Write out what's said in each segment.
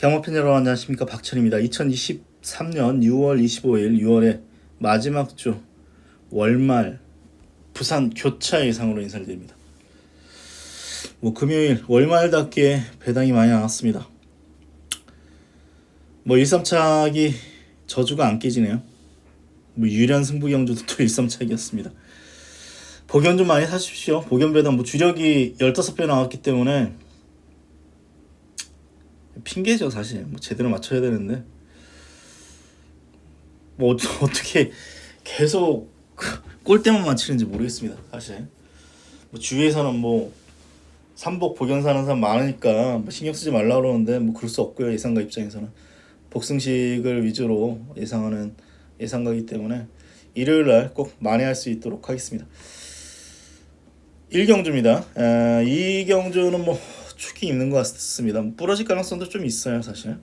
경마팬 여러분 안녕하십니까 박철입니다. 2023년 6월 25일 6월의 마지막 주 월말 부산 교차 예상으로 인사를 드립니다. 뭐 금요일 월말답게 배당이 많이 나왔습니다. 뭐 1삼착이 저주가 안 깨지네요. 뭐 유리한 승부 경주도 또 1삼착이었습니다. 복연 좀 많이 사십시오. 복연 배당 뭐 주력이 15배 나왔기 때문에 핑계죠 사실. 뭐 제대로 맞춰야 되는데. 뭐 어- 어떻게 계속 꼴대만 맞히는지 모르겠습니다 사실. 뭐 주위에서는 뭐 삼복 복연 사는 사람 많으니까 뭐 신경 쓰지 말라 그러는데 뭐 그럴 수 없고요 예상가 입장에서는. 복승식을 위주로 예상하는 예상가기 때문에 일요일 날 꼭 만회할 수 있도록 하겠습니다. 1경주입니다. 에, 이 경주는 뭐 축이 있는 것 같습니다. 부러질 가능성도 좀 있어요, 사실.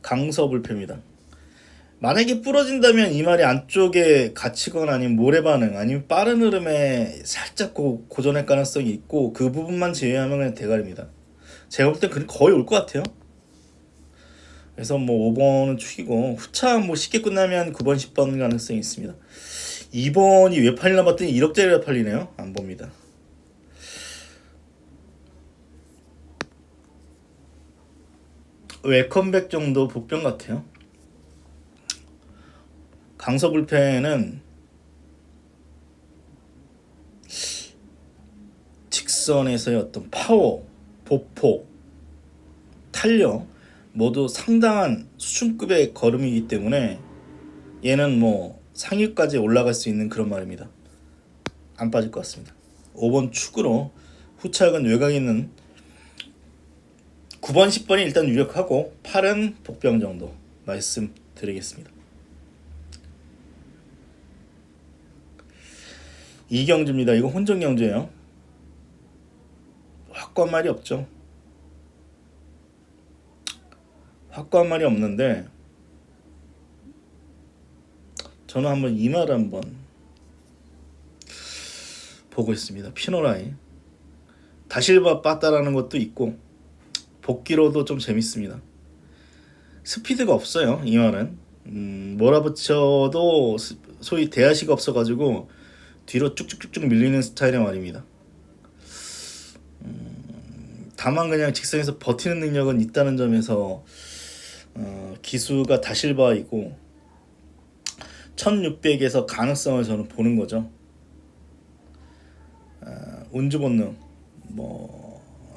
강서 불패입니다. 만약에 부러진다면 이 말이 안쪽에 갇히거나 아니면 모래 반응 아니면 빠른 흐름에 살짝 고, 고전할 가능성이 있고 그 부분만 제외하면 그냥 대가리입니다. 제가 볼 땐 거의 올 것 같아요. 그래서 뭐 5번은 축이고 후차 뭐 쉽게 끝나면 9번 10번 가능성이 있습니다. 2번이 왜 팔리나 봤더니 1억짜리가 팔리네요. 안 봅니다. 웰컴백 정도 복병 같아요. 강서불패는 직선에서의 어떤 파워, 보폭, 탄력 모두 상당한 수준급의 걸음이기 때문에 얘는 뭐 상위까지 올라갈 수 있는 그런 말입니다. 안 빠질 것 같습니다. 5번 축으로 후착은 외곽에 있는 9번, 10번이 일단 유력하고 8은 복병 정도 말씀드리겠습니다. 이경주입니다. 이거 혼전 경주예요. 확고한 말이 없죠. 확고한 말이 없는데 저는 한번 이 말 한번 보고 있습니다. 피노라이 다실바 빠따라는 것도 있고 복귀로도 좀 재밌습니다. 스피드가 없어요. 이 말은 음, 몰아붙여도 스- 소위 대하시가 없어가지고 뒤로 쭉쭉쭉쭉 밀리는 스타일의 말입니다. 음, 다만 그냥 직선에서 버티는 능력은 있다는 점에서 어, 기수가 다실바이고 1600에서 가능성을 저는 보는 거죠. 아, 운주 본능 뭐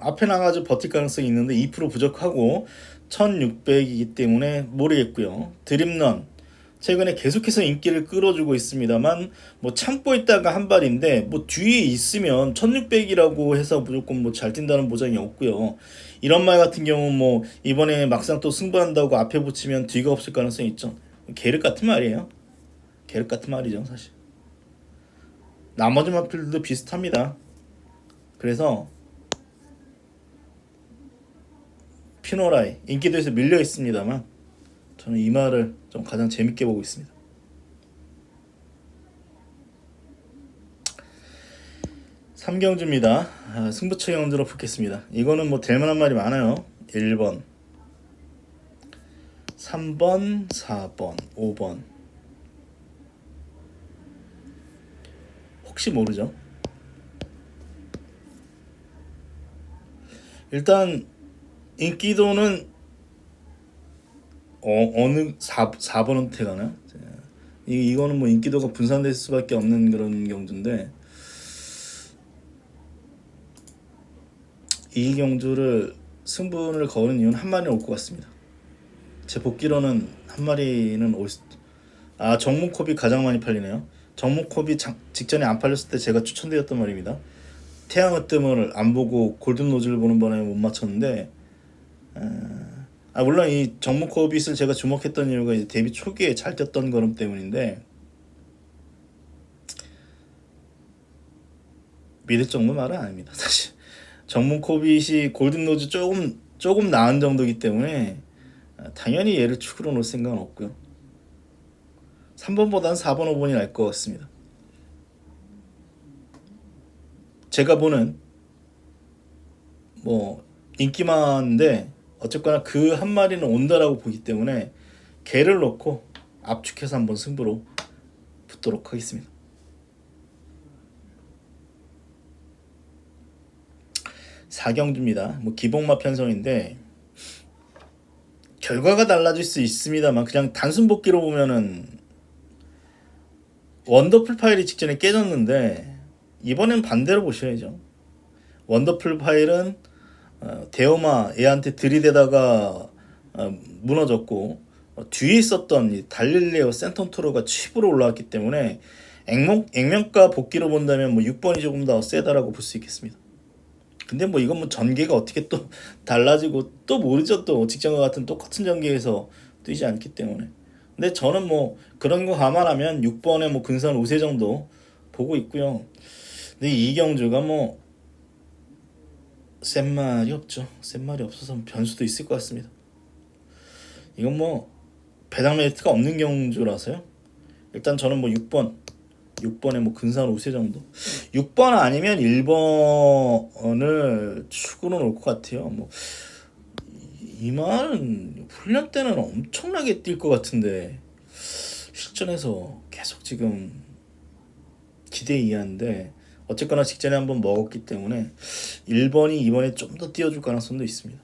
앞에 나가지고 버틸 가능성이 있는데 2% 부족하고 1600이기 때문에 모르겠고요. 드림런 최근에 계속해서 인기를 끌어주고 있습니다만 뭐 참고 있다가 한 발인데 뭐 뒤에 있으면 1600이라고 해서 무조건 뭐 잘 뛴다는 보장이 없고요. 이런 말 같은 경우 뭐 이번에 막상 또 승부한다고 앞에 붙이면 뒤가 없을 가능성이 있죠. 계륵 같은 말이에요. 계륵 같은 말이죠, 사실. 나머지 마필들도 비슷합니다. 그래서 피노라이 인기도에서 밀려 있습니다만 저는 이 말을 좀 가장 재밌게 보고 있습니다. 삼경주입니다. 아, 승부처 경주로 붙겠습니다. 이거는 뭐 될 만한 말이 많아요. 1번, 3번, 4번, 5번. 혹시 모르죠? 일단 인기도는 어, 어느 4, 4번한테 가나? 이, 이거는 뭐 인기도가 분산될 수밖에 없는 그런 경주인데 이 경주를 승분을 거는 이유는 한 마리는 올 것 같습니다. 제 복귀로는 한 마리는 올 수... 아 정목컵이 가장 많이 팔리네요. 장- 직전에 안 팔렸을 때 제가 추천드렸던 말입니다. 태양의 뜸을 안 보고 골든 로즈를 보는 바람에 못 맞췄는데 아, 아 물론 이 정목 코빗을 제가 주목했던 이유가 이제 데뷔 초기에 잘 뛰었던 걸음 때문인데 믿을 정도 말은 아닙니다 사실 정목 코빗이 골든 로즈 조금 조금 나은 정도이기 때문에 아, 당연히 얘를 축으로 놓을 생각은 없고요 3번보다는 4번, 5번이 날 것 같습니다. 제가 보는 뭐 인기 많은데 어쨌거나 그 한 마리는 온다라고 보기 때문에 개를 넣고 압축해서 한번 승부로 붙도록 하겠습니다. 사경주입니다. 뭐 기복마 편성인데 결과가 달라질 수 있습니다만 그냥 단순 복기로 보면은 원더풀 파일이 직전에 깨졌는데 이번엔 반대로 보셔야죠. 원더풀 파일은 어, 대오마 얘한테 들이대다가 어, 무너졌고 어, 뒤에 있었던 이 달릴레오 센턴토로가 칩으로 올라왔기 때문에 액면, 액면가 복기로 본다면 뭐 6번이 조금 더 세다라고 볼 수 있겠습니다. 근데 뭐 이건 뭐 전개가 어떻게 또 달라지고 또 모르죠. 또 직전과 같은 똑같은 전개에서 뛰지 않기 때문에. 근데 저는 뭐 그런 거 감안하면 6번에 뭐 근선 5세 정도 보고 있고요. 근데 이경주가 뭐 센 말이 없죠 센 말이 없어서 변수도 있을 것 같습니다 이건 뭐 배당 메리트가 없는 경주라서요 일단 저는 뭐 6번 6번에 뭐 근사한 5세 정도. 6번 아니면 1번을 축으로 놓을 것 같아요. 뭐 이 말은 훈련 때는 엄청나게 뛸 것 같은데 실전에서 계속 지금 기대 이하인데 어쨌거나 직전에 한번 먹었기 때문에 1번이 2번에 좀 더 뛰어줄 가능성도 있습니다.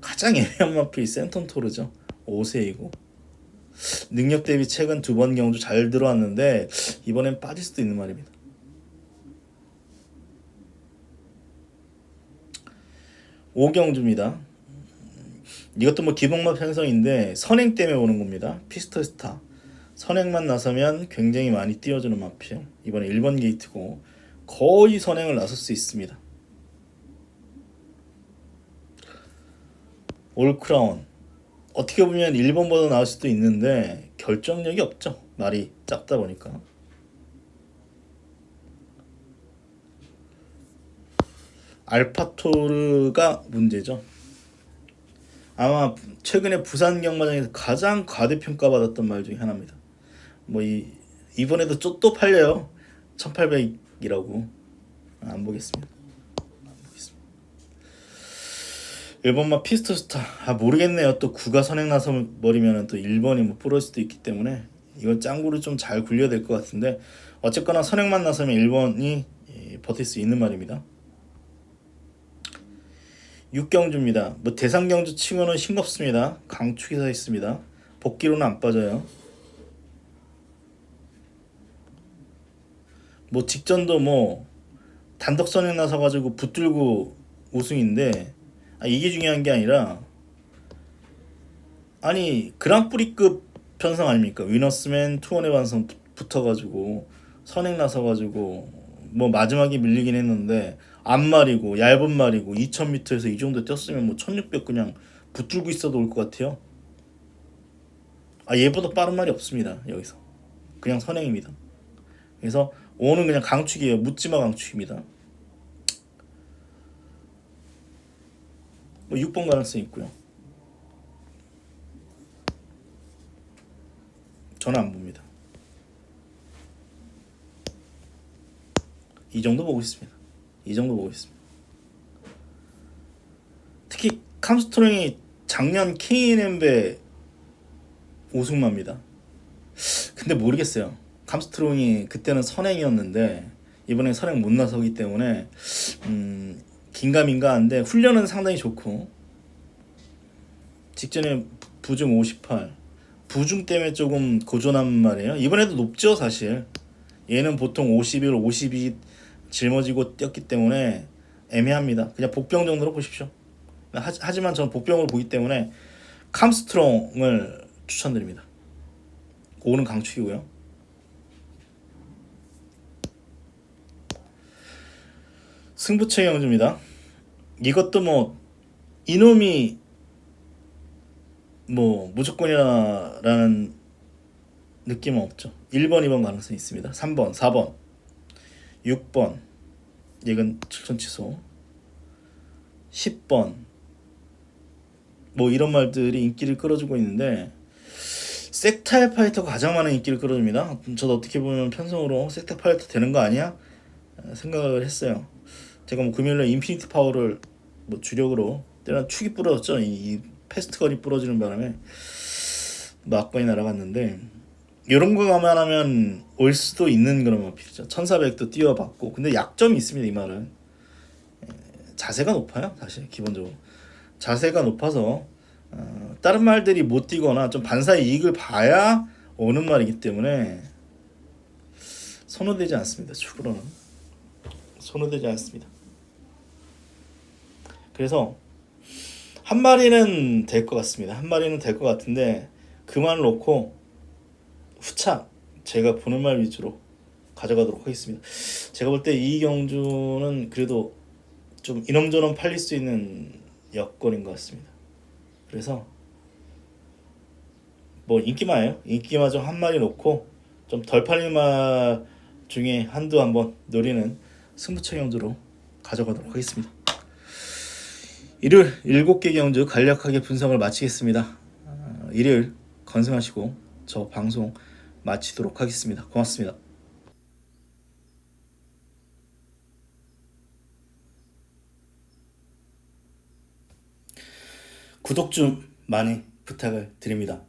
가장 애매한 마필 센턴 토르죠. 5세이고 능력 대비 최근 두 번 경주 잘 들어왔는데 이번엔 빠질 수도 있는 말입니다. 오경주입니다. 이것도 뭐 기복마 편성인데 선행 때문에 오는 겁니다. 피스터 스타. 선행만 나서면 굉장히 많이 띄워주는 마필. 이번에 1번 게이트고 거의 선행을 나설 수 있습니다. 올크라운 어떻게 보면 1번보다 나을 수도 있는데 결정력이 없죠. 말이 작다 보니까. 알파토르가 문제죠. 아마 최근에 부산 경마장에서 가장 과대평가 받았던 말 중에 하나입니다. 뭐 이 이번에도 또, 또 팔려요. 1800 이라고. 안 보겠습니다. 1번만 피스토스타. 아 모르겠네요. 또 구가 선행 나서 버리면 또 1번이 뭐 부러질 수도 있기 때문에 이건 짱구를 좀 잘 굴려야 될 것 같은데 어쨌거나 선행만 나서면 1번이 예, 버틸 수 있는 말입니다. 6경주입니다. 뭐 대상경주 치고는 싱겁습니다. 서 있습니다. 복귀로는 안 빠져요 뭐 직전도 뭐 단독 선행 나서 가지고 붙들고 우승인데 아, 이게 중요한 게 아니라 아니 그랑프리급 편성 아닙니까? 위너스맨 투원의 완성 붙어가지고 선행 나서가지고 뭐 마지막에 밀리긴 했는데 앞말이고 얇은 말이고 2000m에서 이 정도 뛰었으면 뭐 1600 그냥 붙들고 있어도 올 것 같아요. 아 얘보다 빠른 말이 없습니다 여기서 그냥 선행입니다. 그래서 오는 그냥 강축이에요 묻지마 강축입니다. 뭐 6번 가능성이 있고요. 저는 안 봅니다. 이 정도 보고 있습니다. 이 정도 보고 있습니다. 특히 캄스트롱이 작년 케인엠베 우승마입니다. 근데 모르겠어요. 캄스트롱이 그때는 선행이었는데 이번에 선행 못 나서기 때문에 음, 긴가민가 한데 훈련은 상당히 좋고 직전에 부중 58 부중 때문에 조금 고전한 말이에요. 이번에도 높죠 사실. 얘는 보통 51, 52 짊어지고 뛰었기 때문에 애매합니다. 그냥 복병 정도로 보십시오. 하, 지만 저는 복병으로 보기 때문에 캄스트롱을 추천드립니다. 5는 강축이고요 승부처 경주입니다. 이것도 뭐 이놈이 뭐 무조건이라는 느낌은 없죠. 1번, 2번 가능성이 있습니다. 3번, 4번, 6번 이건 7천 취소 10번 뭐 이런 말들이 인기를 끌어주고 있는데 섹탈 파이터가 가장 많은 인기를 끌어줍니다. 저도 어떻게 보면 편성으로 섹탈 파이터 되는 거 아니야? 어, 생각을 했어요. 제가 뭐 금요일날 인피니트 파워를 뭐 주력으로 때랑 축이 부러졌죠. 이, 이 패스트건이 부러지는 바람에 막건이 날아갔는데 이런 거 감안하면 올 수도 있는 그런 마필이죠. 1400도 뛰어봤고 근데 약점이 있습니다. 이 말은 에, 자세가 높아요. 사실 기본적으로 자세가 높아서 어, 다른 말들이 못 뛰거나 좀 반사의 이익을 봐야 오는 말이기 때문에 선호되지 않습니다. 축으로는 선호되지 않습니다. 그래서 한 마리는 될 것 같습니다. 한 마리는 될 것 같은데 그만을 놓고 후차 제가 보는 말 위주로 가져가도록 하겠습니다. 제가 볼 때 이경주는 그래도 좀 이놈저놈 팔릴 수 있는 여건인 것 같습니다. 그래서 뭐 인기마예요. 인기마 좀 한 마리 놓고 좀 덜 팔린 말 중에 한두 한번 노리는 승부처 경주로 가져가도록 하겠습니다. 일요일 7개 경주 간략하게 분석을 마치겠습니다. 아, 일요일 건승하시고 저 방송 마치도록 하겠습니다. 고맙습니다. 구독 좀 많이 부탁을 드립니다.